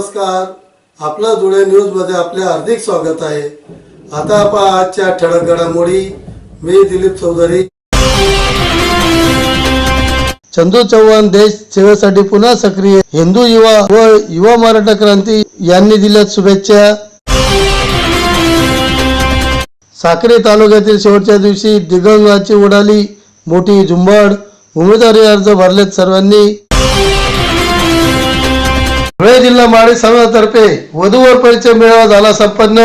नमस्कार. आपलं धुळे न्यूजमध्ये आपले हार्दिक स्वागत आहे. आता पहा आजच्या ठळक घडामोडी. मी दिलीप चौधरी. चंदू चव्हाण देश सेवेसाठी पुन्हा सक्रिय. हिंदू युवा व युवा मराठा क्रांती यांनी दिल्या शुभेच्छा. साक्री तालुक्यातील शेवटच्या दिवशी दिगंगाची उडाली. मोठी झुंबड. उमेदवारी अर्ज भरलेत सर्वांनी. धुळे जिल्हा माळी समाजातर्फे वधूवर परिचय मेळावा झाला संपन्न.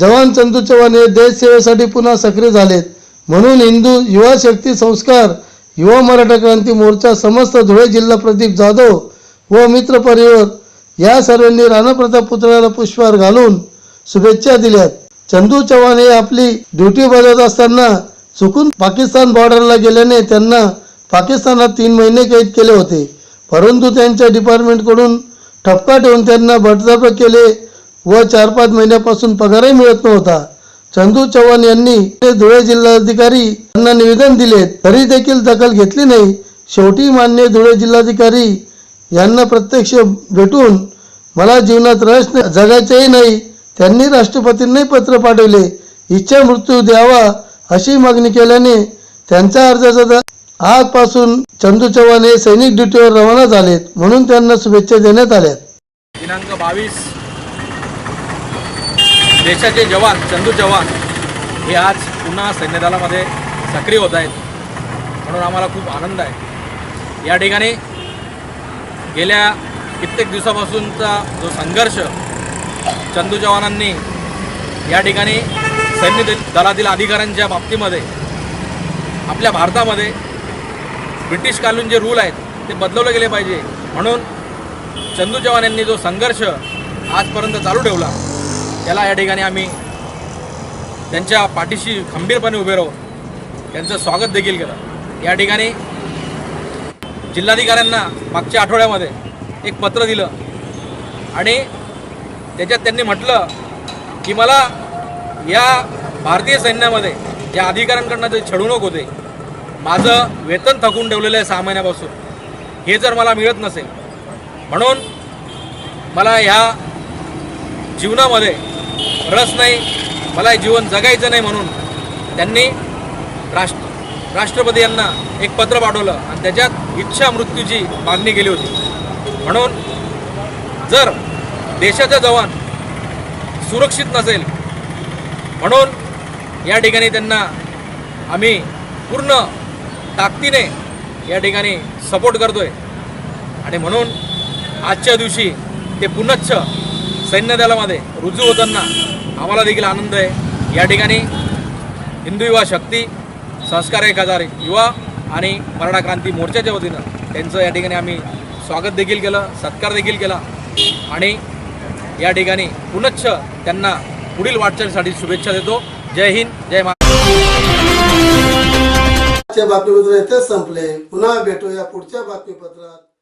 जवान चंदू चव्हाण हे देश सेवेसाठी पुन्हा सक्रिय झालेत. म्हणून हिंदू युवा शक्ती संस्कार युवा मराठा क्रांती मोर्चा समस्त धुळे जिल्हा प्रदीप जाधव व मित्र परिवार या सर्वांनी राणाप्रताप पुतळ्याला पुष्पहार घालून शुभेच्छा दिल्यात. चंदू चव्हाण हे आपली ड्युटी बजावत असताना चुकून पाकिस्तान बॉर्डरला गेल्याने त्यांना पाकिस्तानात तीन महिने कैद केले होते. परंतु त्यांच्या डिपार्टमेंटकडून ठपका ठेवून त्यांना बडतर्फ केले व चार पाच महिन्यापासून पगारही मिळत नव्हता. चंदू चव्हाण यांनी ते धुळे जिल्हाधिकारी यांना निवेदन दिले तरी देखील दखल घेतली नाही. शेवटी मान्य धुळे जिल्हाधिकारी यांना प्रत्यक्ष भेटून मला जीवनात रस जगायचेही नाही त्यांनी राष्ट्रपतींनाही पत्र पाठवले. इच्छा मृत्यू द्यावा अशी मागणी केल्याने त्यांचा अर्जाचा आजपासून चंदू चव्हाण हे सैनिक ड्युटीवर रवाना झालेत म्हणून त्यांना शुभेच्छा देण्यात आल्या दिनांक बावीस. देशाचे जवान चंदू चव्हाण हे आज पुन्हा सैन्यदलामध्ये सक्रिय होत आहेत म्हणून आम्हाला खूप आनंद आहे. या ठिकाणी गेल्या कित्येक दिवसापासूनचा जो संघर्ष चंदू चव्हाणांनी या ठिकाणी सैन्य दलातील अधिकाऱ्यांच्या बाबतीमध्ये आपल्या भारतामध्ये ब्रिटिश कालून जे रूल आहेत ते बदलवले गेले पाहिजे. म्हणून चंदू चव्हाण यांनी जो संघर्ष आजपर्यंत चालू ठेवला त्याला या ठिकाणी आम्ही त्यांच्या पाठीशी खंबीरपणे उभे राहून त्यांचं स्वागत देखील केलं. या ठिकाणी जिल्हाधिकाऱ्यांना मागच्या आठवड्यामध्ये एक पत्र दिलं आणि त्याच्यात त्यांनी म्हटलं की मला या भारतीय सैन्यामध्ये या अधिकाऱ्यांकडनं जे छडवणूक होते माझं वेतन थकून ठेवलेलं आहे सहा महिन्यापासून. हे जर मला मिळत नसेल म्हणून मला ह्या जीवनामध्ये रस नाही मला हे जीवन जगायचं नाही म्हणून त्यांनी राष्ट्र राष्ट्रपती यांना एक पत्र पाठवलं आणि त्याच्यात इच्छा मृत्यूची मागणी केली होती. म्हणून जर देशाचा जवान सुरक्षित नसेल म्हणून या ठिकाणी त्यांना आम्ही पूर्ण ताकदीने या ठिकाणी सपोर्ट करतोय. आणि म्हणून आजच्या दिवशी ते पुनच्छ सैन्यदलामध्ये रुजू होताना आम्हाला देखील आनंद आहे. या ठिकाणी हिंदू युवा शक्ती संस्कार एक हजार युवा आणि मराठा क्रांती मोर्चाच्या वतीनं त्यांचं या ठिकाणी आम्ही स्वागत देखील केलं सत्कार देखील केला. आणि या ठिकाणी पुनच्छ त्यांना पुढील वाटचालीसाठी शुभेच्छा देतो. जय हिंद जय महाराष्ट्र. आजचे बातमीपत्र इथेच संपले. पुन्हा भेटूया पुढच्या बातमीपत्रात.